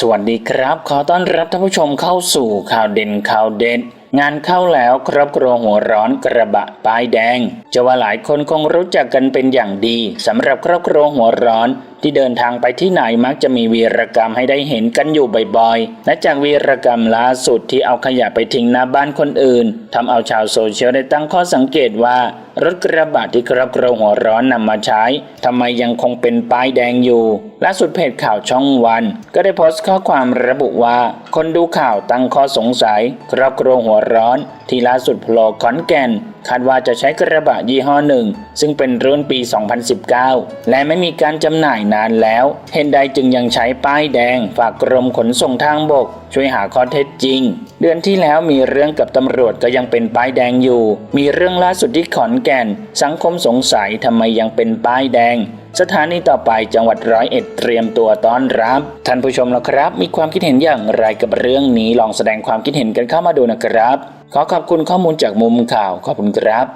สวัสดีครับ ขอต้อนรับท่านผู้ชมเข้าสู่ข่าวเด่นข่าวเด็ดงานเข้าแล้วครอบครัวหัวร้อนกระบะป้ายแดง จะว่าหลายคนคงรู้จักกันเป็นอย่างดีสำหรับครอบครัวหัวร้อน ที่เดินทางไปที่ไหนมักจะมีวีรกรรมให้ได้เห็นกันอยู่บ่อยๆ และจากวีรกรรมล่าสุดที่เอาขยะไปทิ้งหน้าบ้านคนอื่นทำเอาชาวโซเชียลได้ตั้งข้อสังเกตว่ารถกระบะที่ครอบครัวหัวร้อนนำมาใช้ทำไมยังคงเป็นป้ายแดงอยู่ ล่าสุดเพจข่าวช่องวัน ก็ได้โพสต์ข้อความระบุว่า คนดูข่าวตั้งข้อสงสัย ครอบครัวหัวร้อน ที่ล่าสุดโผล่ขอนแก่น คาดว่าจะใช้กระบะยี่ห้อหนึ่ง ซึ่งเป็นรุ่นปี 2019 และไม่มีการจำหน่ายนานแล้วเห็นใดจึงยังใช้ป้ายแดง ฝากกรมขนส่งทางบก ช่วยหาข้อเท็จจริง เดือนที่แล้วมีเรื่องกับตำรวจก็ยังเป็นป้ายแดงอยู่ มีเรื่องล่าสุดที่ขอนแก่น สังคมสงสัยทำไมยังเป็นป้ายแดงสถานีต่อไปจังหวัดร้อยเอ็ดเตรียมตัวต้อนรับ ท่านผู้ชมแล้วครับ มีความคิดเห็นอย่างไรกับเรื่องนี้ลองแสดงความคิดเห็นกันเข้ามาดูนะครับ ขอขอบคุณข้อมูลจากมุมข่าวขอบคุณครับ